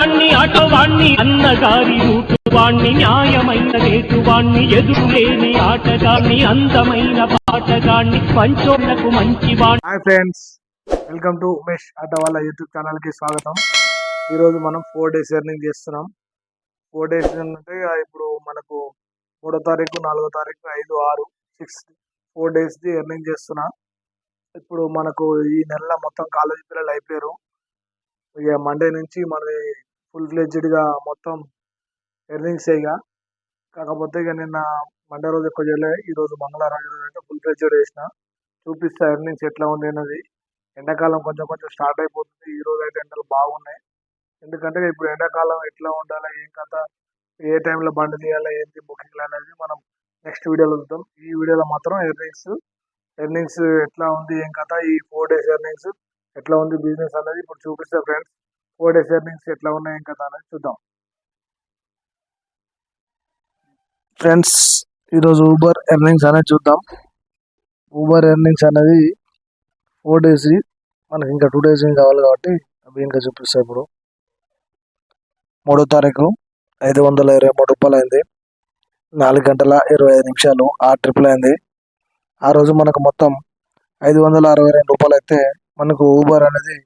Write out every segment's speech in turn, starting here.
వాణ్ణి అటవాణ్ణి అన్నగారి రూటువాణ్ణి న్యాయమైన రేటువాణ్ణి ఎదురులేని ఆటగాణ్ణి అందమైన పాటగాణ్ణి పంచోళ్ళకు మంచి hi friends welcome to Umesh వాళ్ళ యూట్యూబ్ ఛానల్కి స్వాగతం. ఈరోజు మనం ఫోర్ డేస్ ఎర్నింగ్ చేస్తున్నాం. ఫోర్ డేస్ అంటే ఇప్పుడు మనకు మూడో తారీఖు నాలుగో తారీఖు ఐదు ఆరు సిక్స్ ఫోర్ డేస్ది ఎర్నింగ్ చేస్తున్నా. ఇప్పుడు మనకు ఈ నెల మొత్తం కాలేజీ పిల్లలు అయిపోయారు. ఇక మండే నుంచి మనది ఫుల్ ఫ్లెడ్జ్డ్గా మొత్తం ఎర్నింగ్స్ ఇక కాకపోతే ఇక నిన్న మండే రోజు ఎక్కువ చేయలే ఈరోజు మంగళవారం రోజు అయితే ఫుల్ ఫ్లెడ్జ్డ్ చేసిన. చూపిస్తా ఎర్నింగ్స్ ఎట్లా ఉంది అన్నది. ఎండాకాలం కొంచెం కొంచెం స్టార్ట్ అయిపోతుంది ఈ రోజు అయితే ఎండలు బాగున్నాయి. ఎందుకంటే ఇప్పుడు ఎండాకాలం ఎట్లా ఉండాలి ఏం కథ ఏ టైంలో బండి తీయాలి ఏంటి బుకింగ్లు అనేది మనం నెక్స్ట్ వీడియోలో చూద్దాం. ఈ వీడియోలో మాత్రం ఎర్నింగ్స్ ఎర్నింగ్స్ ఎట్లా ఉంది ఏం కథ ఈ ఫోర్ డేస్ ఎర్నింగ్స్ ఎట్లా ఉంది బిజినెస్ అనేది ఇప్పుడు చూపిస్తా ఫ్రెండ్స్ ఫోర్ డేస్ ఎర్నింగ్స్ ఎట్లా ఉన్నాయి కదా అనేది చూద్దాం. ఫ్రెండ్స్ ఈరోజు ఊబర్ ఎర్నింగ్స్ అనేది చూద్దాం. ఊబర్ ఎర్నింగ్స్ అనేది ఫోర్ డేస్ మనకి ఇంకా టూ డేస్ కావాలి కాబట్టి అవి ఇంకా చూపిస్తాయి ఇప్పుడు. మూడో తారీఖు ఐదు వందల ఇరవై మూడు రూపాయలు అయింది నాలుగు గంటల ఇరవై ఐదు నిమిషాలు ఆ ట్రిప్లు అయింది ఆ రోజు మనకు మొత్తం ఐదు వందల అరవై రెండు రూపాయలు అయితే మనకు ఊబర్ అనేది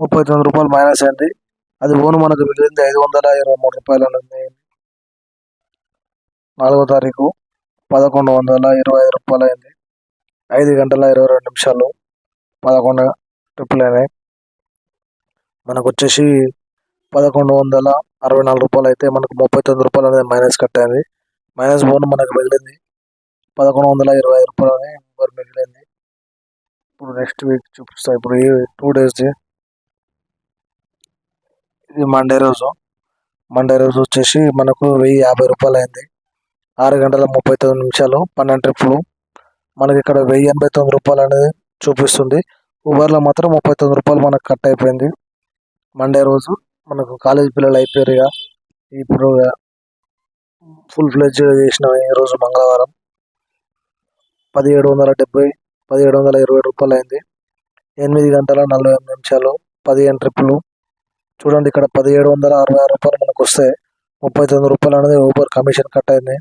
ముప్పై తొమ్మిది రూపాయలు మైనస్ అయింది. అది ఓను మనకు మిగిలింది ఐదు వందల ఇరవై మూడు రూపాయలు అనేది నాలుగో తారీఖు పదకొండు వందల ఇరవై ఐదు రూపాయలు అయింది. ఐదు గంటల ఇరవై రెండు నిమిషాలు పదకొండు ట్రిపుల్ అయినాయి. మనకు వచ్చేసి పదకొండు వందల అరవై నాలుగు రూపాయలు అయితే మనకు ముప్పై తొమ్మిది రూపాయలు అనేది మైనస్ కట్టింది మైనస్ బోన్ మనకు మిగిలింది పదకొండు వందల ఇరవై ఐదు రూపాయలు అనేది ఊబర్ మిగిలింది. ఇప్పుడు నెక్స్ట్ వీక్ చూపిస్తాను ఇప్పుడు ఈ టూ డేస్ది ఇది మండే రోజు. మండే రోజు వచ్చేసి మనకు వెయ్యి యాభై రూపాయలు అయింది. ఆరు గంటల ముప్పై తొమ్మిది నిమిషాలు పన్నెండు ట్రిప్పులు. మనకి ఇక్కడ వెయ్యి ఎనభై తొమ్మిది రూపాయలు అనేది చూపిస్తుంది. ఊబర్లో మాత్రం ముప్పై తొమ్మిది రూపాయలు మనకు కట్ అయిపోయింది. మండే రోజు మనకు కాలేజ్ పిల్లలు అయిపోయారు ఇక. ఇప్పుడు ఫుల్ ఫ్లెజ్ చేసిన ఈ రోజు మంగళవారం. పదిహేడు వందల డెబ్బై పదిహేడు వందల ఇరవై రూపాయలు అయింది. ఎనిమిది గంటల నలభై ఎనిమిది నిమిషాలు పదిహేను ట్రిప్పులు. చూడండి ఇక్కడ పదిహేడు వందల అరవై ఆరు రూపాయలు మనకు వస్తే ముప్పై తొమ్మిది రూపాయలు అనేది ఊబర్ కమిషన్ కట్ అయింది.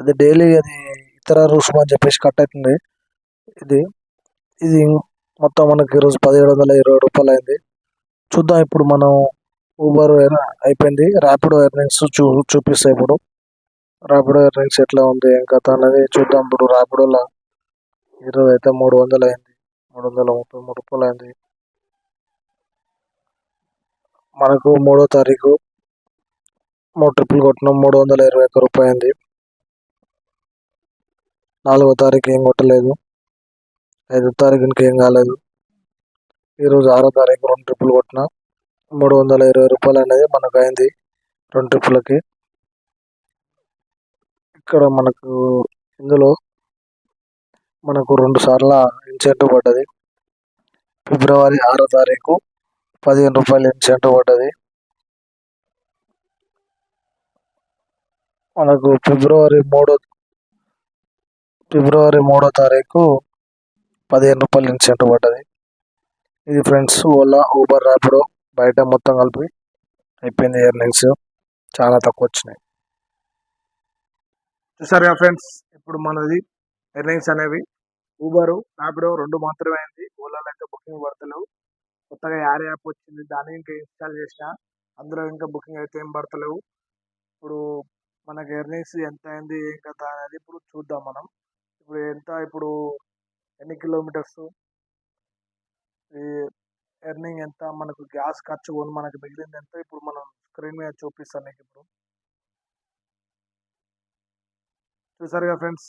అది డైలీ అది ఇతర రుసుము అని చెప్పేసి కట్ అవుతుంది. ఇది ఇది మొత్తం మనకి ఈరోజు పదిహేడు వందల ఇరవై రూపాయలు అయింది. చూద్దాం ఇప్పుడు మనం ఊబర్ అయిపోయింది. ర్యాపిడో ఎర్నింగ్స్ చూ చూపిస్తాయి ఇప్పుడు. ర్యాపిడో ఎర్నింగ్స్ ఎట్లా ఉంది ఏం కథ అనేది చూద్దాం ఇప్పుడు. ర్యాపిడోలో ఈరోజు అయితే మూడు వందలు అయింది. మూడు వందల ముప్పై మూడు రూపాయలు అయింది. మనకు మూడో తారీఖు మూడు ట్రిప్పులు కొట్టినాం. మూడు వందల ఇరవై ఒక్క రూపాయి అయింది. నాలుగో తారీఖు ఏం కొట్టలేదు. ఐదో తారీఖు ఇంకేం కాలేదు. ఈరోజు ఆరో తారీఖు రెండు ట్రిప్పులు కొట్టిన. మూడు వందల ఇరవై రూపాయలు అనేది మనకు అయింది రెండు ట్రిప్పులకి. ఇక్కడ మనకు ఇందులో మనకు రెండు సార్ల ఇన్సెంటివ్ పడ్డది. ఫిబ్రవరి ఆరో తారీఖు పదిహేను రూపాయలు ఇన్సెంటివ్ పడ్డది. మనకు ఫిబ్రవరి మూడో ఫిబ్రవరి మూడో తారీఖు పదిహేను రూపాయలు ఇన్సెంటివ్ పడ్డది. ఇది ఫ్రెండ్స్ ఓలా ఊబర్ ర్యాపిడో బయట మొత్తం కలిపి అయిపోయింది ఎర్నింగ్స్. చాలా తక్కువ వచ్చినాయి. చూసారుగా ఫ్రెండ్స్ ఇప్పుడు మనది ఎర్నింగ్స్ అనేవి. ఊబరు ర్యాపిడో రెండు మాత్రమే అయింది. ఓలాలో అయితే బుకింగ్ పడతలేవు. కొత్తగా యాడ్ యాప్ వచ్చింది. దాన్ని ఇంకా ఇన్స్టాల్ చేసిన అందులో ఇంకా బుకింగ్ అయితే ఏం పడతలేవు. ఇప్పుడు మనకి ఎర్నింగ్స్ ఎంత అయింది ఏం కదా అనేది ఇప్పుడు చూద్దాం మనం. ఇప్పుడు ఎంత ఇప్పుడు ఎన్ని కిలోమీటర్స్? ఈ ఎర్నింగ్ ఎంత? మనకు గ్యాస్ ఖర్చు పోను మనకు మిగిలింది ఎంత? ఇప్పుడు మనం స్క్రీన్ మీద చూపిస్తాను నీకు ఇప్పుడు. చూసారుగా ఫ్రెండ్స్?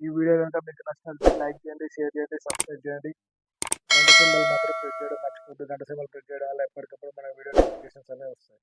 ఈ వీడియో కనుక మీకు నచ్చినట్లయితే లైక్ చేయండి షేర్ చేయండి సబ్స్క్రైబ్ చేయండి. గంట సింబల్ మాత్రం ప్రెస్ చేయడం మర్చిపోద్దు గంట సింబల్ ప్రెస్ చేయడం వల్ల ఎప్పటికప్పుడు మన వీడియో నోటిఫికేషన్స్ అనేవి వస్తాయి.